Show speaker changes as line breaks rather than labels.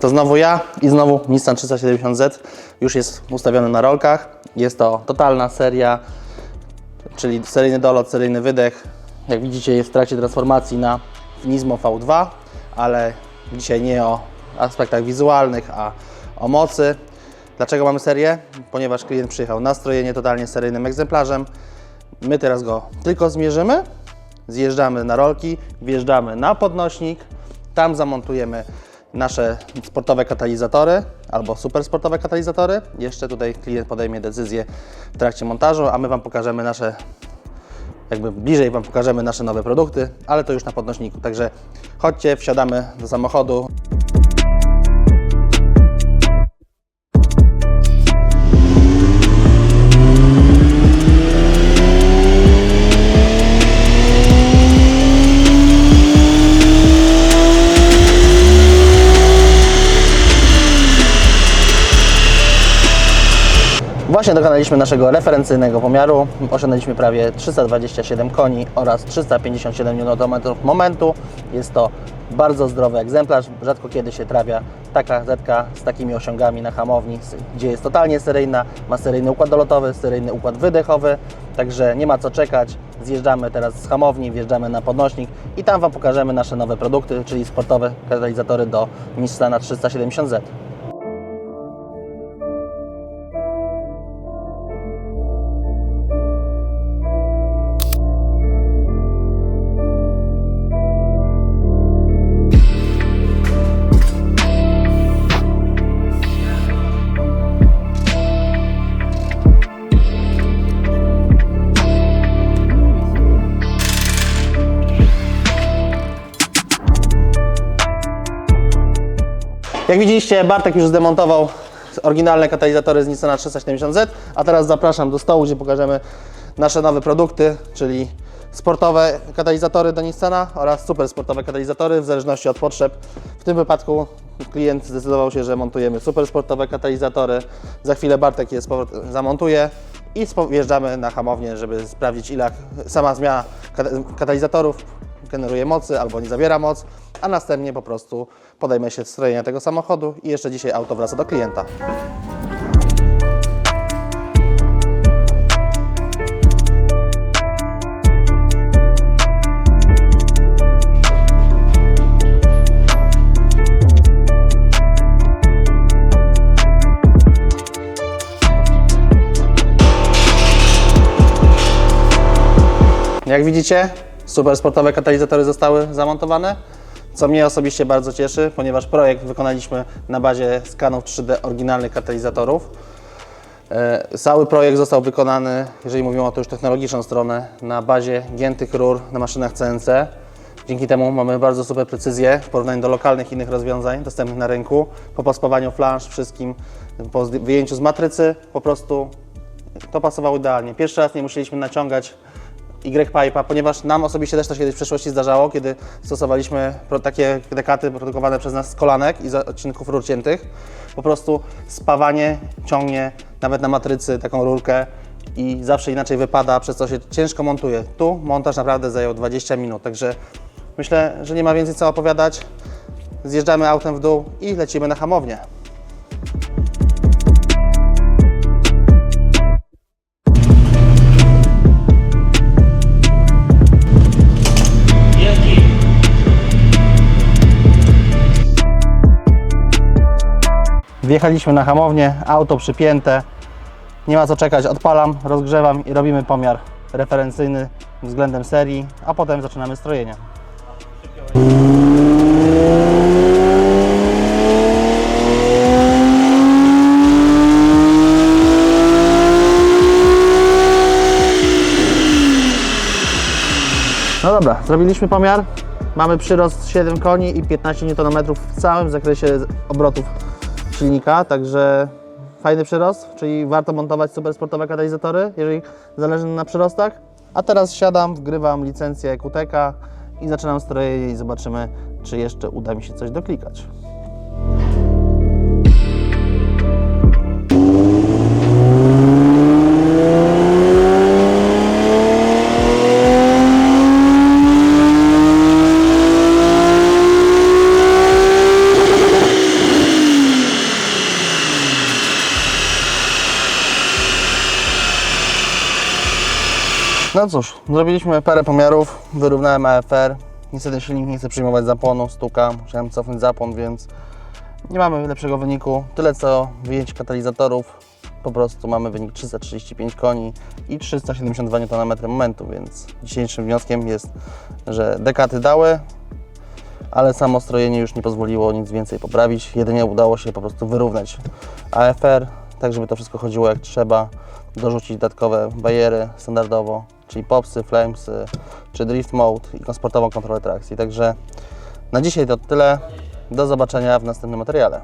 To znowu ja i znowu Nissan 370Z już jest ustawiony na rolkach. Jest to totalna seria, czyli seryjny dolot, seryjny wydech. Jak widzicie jest w trakcie transformacji na Nismo V2, ale dzisiaj nie o aspektach wizualnych, a o mocy. Dlaczego mamy serię? Ponieważ klient przyjechał na strojenie totalnie seryjnym egzemplarzem. My teraz go tylko zmierzymy, zjeżdżamy na rolki, wjeżdżamy na podnośnik, tam zamontujemy nasze sportowe katalizatory albo super sportowe katalizatory. Jeszcze tutaj klient podejmie decyzję w trakcie montażu, a my Wam pokażemy nasze, jakby bliżej Wam pokażemy nasze nowe produkty, ale to już na podnośniku. Także chodźcie, wsiadamy do samochodu. Właśnie dokonaliśmy naszego referencyjnego pomiaru. Osiągnęliśmy prawie 327 koni oraz 357 Nm momentu. Jest to bardzo zdrowy egzemplarz. Rzadko kiedy się trafia taka zetka z takimi osiągami na hamowni, gdzie jest totalnie seryjna, ma seryjny układ dolotowy, seryjny układ wydechowy, także nie ma co czekać. Zjeżdżamy teraz z hamowni, wjeżdżamy na podnośnik i tam Wam pokażemy nasze nowe produkty, czyli sportowe katalizatory do Nissana 370Z. Jak widzieliście, Bartek już zdemontował oryginalne katalizatory z Nissana 370Z, a teraz zapraszam do stołu, gdzie pokażemy nasze nowe produkty, czyli sportowe katalizatory do Nissana oraz super sportowe katalizatory w zależności od potrzeb. W tym wypadku klient zdecydował się, że montujemy super sportowe katalizatory. Za chwilę Bartek je zamontuje i wjeżdżamy na hamownię, żeby sprawdzić ile sama zmiana kata- katalizatorów generuje mocy albo nie zabiera moc, a następnie po prostu podejmę się strojenia tego samochodu i jeszcze dzisiaj auto wraca do klienta. Jak widzicie, super sportowe katalizatory zostały zamontowane, co mnie osobiście bardzo cieszy, ponieważ projekt wykonaliśmy na bazie skanów 3D oryginalnych katalizatorów. E, Cały projekt został wykonany, jeżeli mówimy o to już technologiczną stronę, na bazie giętych rur na maszynach CNC. Dzięki temu mamy bardzo super precyzję w porównaniu do lokalnych innych rozwiązań dostępnych na rynku. Po pospawaniu flansz, wszystkim, po wyjęciu z matrycy, po prostu to pasowało idealnie. Pierwszy raz nie musieliśmy naciągać Y-Pipe'a, ponieważ nam osobiście też to się kiedyś w przeszłości zdarzało, kiedy stosowaliśmy takie dekaty produkowane przez nas z kolanek i z odcinków rur ciętych. Po prostu spawanie ciągnie nawet na matrycy taką rurkę i zawsze inaczej wypada, przez co się ciężko montuje. Tu montaż naprawdę zajął 20 minut, także myślę, że nie ma więcej co opowiadać. Zjeżdżamy autem w dół i lecimy na hamownię. Wjechaliśmy na hamownię, auto przypięte. Nie ma co czekać, odpalam, rozgrzewam i robimy pomiar referencyjny względem serii, a potem zaczynamy strojenie. No dobra, zrobiliśmy pomiar. Mamy przyrost 7 koni i 15 Nm w całym zakresie obrotów silnika, także fajny przyrost, czyli warto montować super sportowe katalizatory, jeżeli zależy na przyrostach. A teraz siadam, wgrywam licencję QTK i zaczynam strojenie i zobaczymy, czy jeszcze uda mi się coś doklikać. No cóż, zrobiliśmy parę pomiarów, wyrównałem AFR. Niestety silnik nie chce przyjmować zapłonu, stuka, musiałem cofnąć zapłon, więc nie mamy lepszego wyniku. Tyle co wyjęć katalizatorów, po prostu mamy wynik 335 koni i 372 Nm momentu, więc dzisiejszym wnioskiem jest, że dekaty dały, ale samo strojenie już nie pozwoliło nic więcej poprawić. Jedynie udało się po prostu wyrównać AFR, tak żeby to wszystko chodziło jak trzeba, dorzucić dodatkowe bajery standardowo, czyli popsy, flamesy, czy drift mode i sportową kontrolę trakcji. Także na dzisiaj to tyle. Do zobaczenia w następnym materiale.